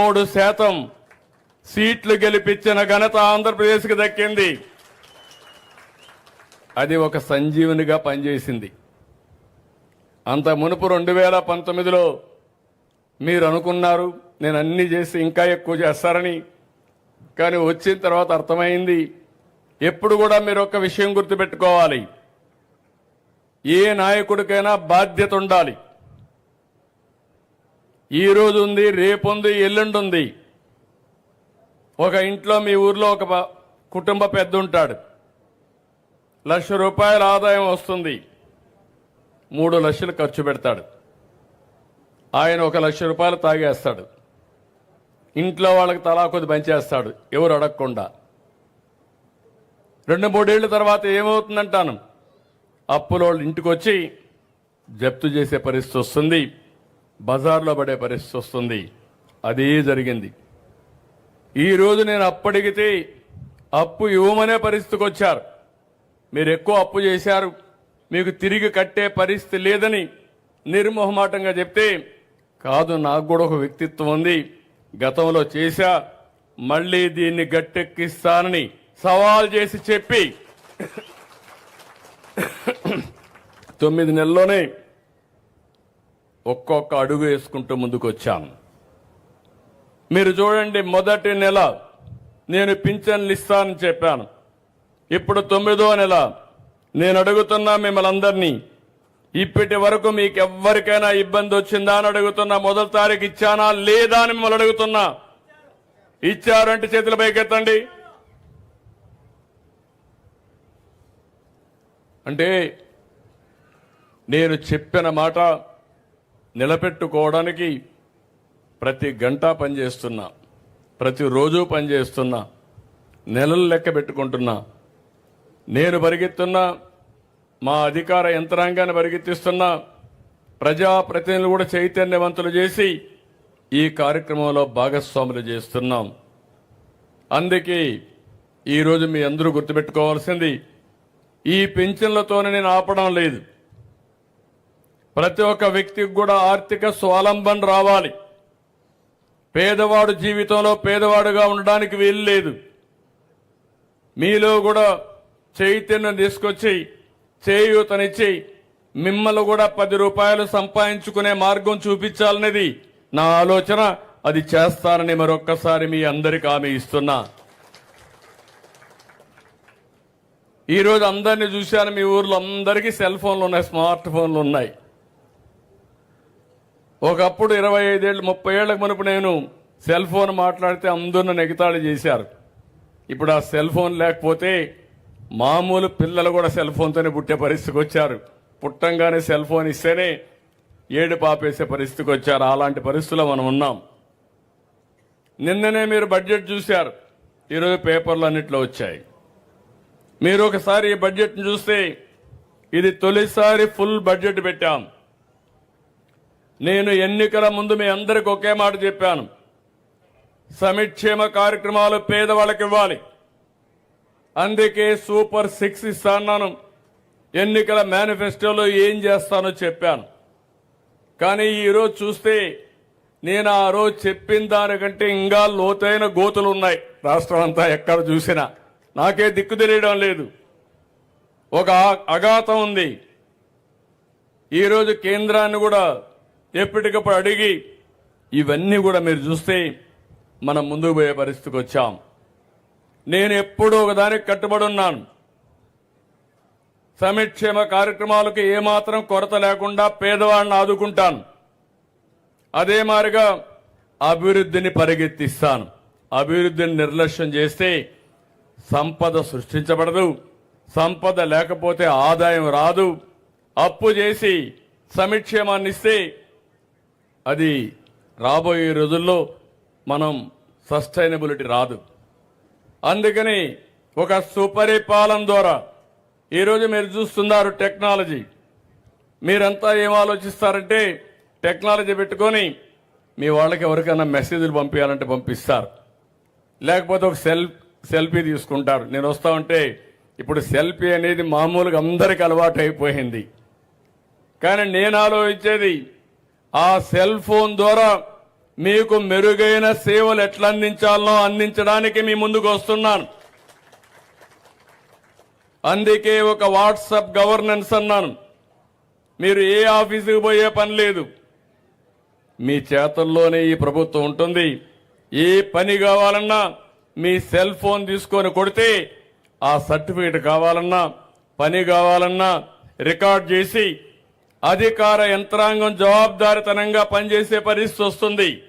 మూడు శాతం సీట్లు గెలిపించిన ఘనత ఆంధ్రప్రదేశ్కి దక్కింది. అది ఒక సంజీవునిగా పనిచేసింది. అంత మునుపు రెండు వేల పంతొమ్మిదిలో మీరు అనుకున్నారు నేను అన్ని చేసి ఇంకా ఎక్కువ చేస్తారని. కానీ వచ్చిన తర్వాత అర్థమైంది ఎప్పుడు కూడా మీరు ఒక విషయం గుర్తుపెట్టుకోవాలి. ఏ నాయకుడికైనా బాధ్యత ఉండాలి. ఈ రోజు ఉంది రేపు ఉంది ఎల్లుండి ఉంది ఒక ఇంట్లో మీ ఊర్లో ఒక కుటుంబ పెద్ద ఉంటాడు లక్ష రూపాయల ఆదాయం వస్తుంది. మూడు లక్షలు ఖర్చు పెడతాడు. ఆయన ఒక లక్ష రూపాయలు తాగేస్తాడు. ఇంట్లో వాళ్ళకి తలా కొద్ది పంచేస్తాడు ఎవరు అడగకుండా. రెండు మూడేళ్ళ తర్వాత ఏమవుతుందంటాను? అప్పులో వాళ్ళు ఇంటికి వచ్చి జప్తు చేసే పరిస్థితి వస్తుంది. బజార్లో పడే పరిస్థితి వస్తుంది. అదే జరిగింది. ఈరోజు నేను అప్పడిగితే అప్పు ఇవ్వమనే పరిస్థితికి వచ్చారు. మీరు ఎక్కువ అప్పు చేశారు. మీకు తిరిగి కట్టే పరిస్థితి లేదని నిర్మోహమాటంగా చెప్తే కాదు నాకు కూడా ఒక వ్యక్తిత్వం ఉంది. గతంలో చేశా మళ్ళీ దీన్ని గట్టెక్కిస్తానని సవాల్ చేసి చెప్పి తొమ్మిది నెలల్లోనే ఒక్కొక్క అడుగు వేసుకుంటూ ముందుకు వచ్చాను మీరు చూడండి మొదటి నెల నేను పింఛన్లు ఇస్తానని చెప్పాను. ఇప్పుడు తొమ్మిదో నెల. నేను అడుగుతున్నా మిమ్మల్ని అందరినీ ఇప్పటి వరకు మీకు ఎవ్వరికైనా ఇబ్బంది వచ్చిందా అని అడుగుతున్నా మొదటి తారీఖు ఇచ్చానా లేదా అని మిమ్మల్ని అడుగుతున్నా. ఇచ్చారంటే చేతుల పైకెత్తండి. అంటే నేను చెప్పిన మాట నిలబెట్టుకోవడానికి ప్రతి గంట పనిచేస్తున్నా ప్రతిరోజు పనిచేస్తున్నా నెలలు లెక్క పెట్టుకుంటున్నా. నేను పరిగెత్తున్నా మా అధికార యంత్రాంగాన్ని పరిగెత్తిస్తున్నా ప్రజాప్రతినిధులు కూడా చైతన్యవంతులు చేసి ఈ కార్యక్రమంలో భాగస్వాములు చేస్తున్నాం. అందుకే ఈరోజు మీ అందరూ గుర్తుపెట్టుకోవాల్సింది ఈ పింఛన్లతోనే నేను ఆపడం లేదు. ప్రతి ఒక్క వ్యక్తికి కూడా ఆర్థిక స్వాలంబన రావాలి. పేదవాడు జీవితంలో పేదవాడుగా ఉండడానికి వీలు లేదు. మీలో కూడా చైతన్యం తీసుకొచ్చి చేయూతనిచ్చి మిమ్మల్ని కూడా పది రూపాయలు సంపాదించుకునే మార్గం చూపించాలనేది నా ఆలోచన. అది చేస్తానని మరొక్కసారి మీ అందరికి హామీ ఇస్తున్నా. ఈరోజు అందరినీ చూశాను. మీ ఊర్లో అందరికీ సెల్ ఫోన్లు ఉన్నాయి స్మార్ట్ ఫోన్లు ఉన్నాయి. ఒకప్పుడు ఇరవై ఐదేళ్ళు ముప్పై ఏళ్ళకు మునుపు నేను సెల్ ఫోన్ మాట్లాడితే అందరూ నెగతాళి చేశారు. ఇప్పుడు ఆ సెల్ ఫోన్ లేకపోతే మామూలు పిల్లలు కూడా సెల్ ఫోన్తోనే పుట్టే పరిస్థితికి వచ్చారు. పుట్టంగానే సెల్ ఫోన్ ఇస్తేనే ఏడు పాపేసే పరిస్థితికి వచ్చారు. అలాంటి పరిస్థితుల్లో మనం ఉన్నాం. నిన్ననే మీరు బడ్జెట్ చూశారు. ఈరోజు పేపర్లు అన్నిట్లో వచ్చాయి. మీరు ఒకసారి ఈ బడ్జెట్ను చూస్తే ఇది తొలిసారి ఫుల్ బడ్జెట్ పెట్టాం. నేను ఎన్నికల ముందు మీ అందరికి ఒకే మాట చెప్పాను. సమిక్షేమ కార్యక్రమాలు పేదవాళ్ళకి ఇవ్వాలి. అందుకే సూపర్ సిక్స్ ఇస్తాను ఎన్నికల మేనిఫెస్టోలో ఏం చేస్తానో చెప్పాను. కానీ ఈరోజు చూస్తే నేను ఆ రోజు చెప్పిన దానికంటే ఇంకా లోతైన గోతులు ఉన్నాయి. రాష్ట్రం అంతా ఎక్కడ చూసినా. నాకే దిక్కు తెలియడం లేదు. ఒక అఘాతం ఉంది. ఈరోజు కేంద్రాన్ని కూడా ఎప్పటికప్పుడు అడిగి ఇవన్నీ కూడా మీరు చూస్తే మనం ముందుకు పోయే పరిస్థితికి వచ్చాం. నేను ఎప్పుడూ ఒకదానికి కట్టుబడి ఉన్నాను. సమక్షేమ కార్యక్రమాలకు ఏమాత్రం కొరత లేకుండా పేదవాడిని ఆదుకుంటాను. అదే మారిగా అభివృద్ధిని పరిగెత్తిస్తాను. అభివృద్ధిని నిర్లక్ష్యం చేస్తే సంపద సృష్టించబడదు. సంపద లేకపోతే ఆదాయం రాదు. అప్పు చేసి సమిక్షేమాన్ని ఇస్తే అది రాబోయే రోజుల్లో మనం సస్టైనబిలిటీ రాదు. అందుకని ఒక సుపరిపాలన ద్వారా ఈరోజు మీరు చూస్తున్నారు టెక్నాలజీ. మీరంతా ఏం ఆలోచిస్తారంటే టెక్నాలజీ పెట్టుకొని మీ వాళ్ళకి ఎవరికైనా మెసేజ్లు పంపించాలంటే పంపిస్తారు. లేకపోతే ఒక సెల్ సెల్ఫీ తీసుకుంటారు. నేను వస్తా ఉంటే ఇప్పుడు సెల్ఫీ అనేది మామూలుగా అందరికి అలవాటు అయిపోయింది కానీ నేను ఆలోచించేది ఆ సెల్ ఫోన్ ద్వారా మీకు మెరుగైన సేవలు ఎట్లా అందించాలో అందించడానికి మీ ముందుకు వస్తున్నాను. అందుకే ఒక వాట్సాప్ గవర్నెన్స్ అన్నాను. మీరు ఏ ఆఫీసుకు పోయే పని లేదు. మీ చేతుల్లోనే ఈ ప్రభుత్వం ఉంటుంది. ఏ పని కావాలన్నా మీ సెల్ ఫోన్ తీసుకొని కొడితే ఆ సర్టిఫికేట్ కావాలన్నా పని కావాలన్నా రికార్డ్ చేసి అధికార యంత్రాంగం జవాబుదారితనంగా పనిచేసే పరిస్థితి వస్తుంది.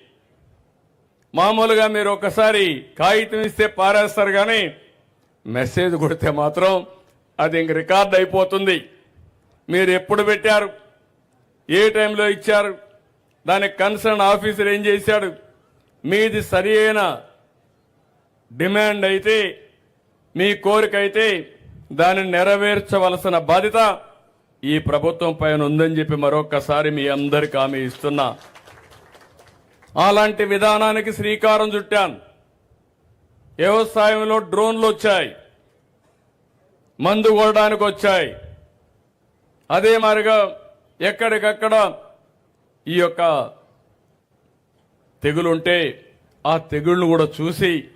మామూలుగా మీరు ఒకసారి కాగితం ఇస్తే పారేస్తారు కానీ మెసేజ్ కొడితే మాత్రం అది ఇంక రికార్డ్ అయిపోతుంది. మీరు ఎప్పుడు పెట్టారు? ఏ టైంలో ఇచ్చారు? దానికి కన్సర్న్ ఆఫీసర్ ఏం చేశాడు? మీది సరి అయిన డిమాండ్ అయితే మీ కోరిక అయితే దాన్ని నెరవేర్చవలసిన బాధ్యత ఈ ప్రభుత్వం పైన ఉందని చెప్పి మరొక్కసారి మీ అందరికి హామీ ఇస్తున్నా. అలాంటి విధానానికి శ్రీకారం చుట్టాను. వ్యవసాయంలో డ్రోన్లు వచ్చాయి. మందు కొనడానికి వచ్చాయి. అదే మాదిరిగా ఎక్కడికక్కడ ఈ యొక్క తెగులుంటే ఆ తెగుళ్ళను కూడా చూసి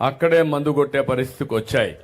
అక్కడే మందు కొట్టే పరిస్థితికి వచ్చాయి.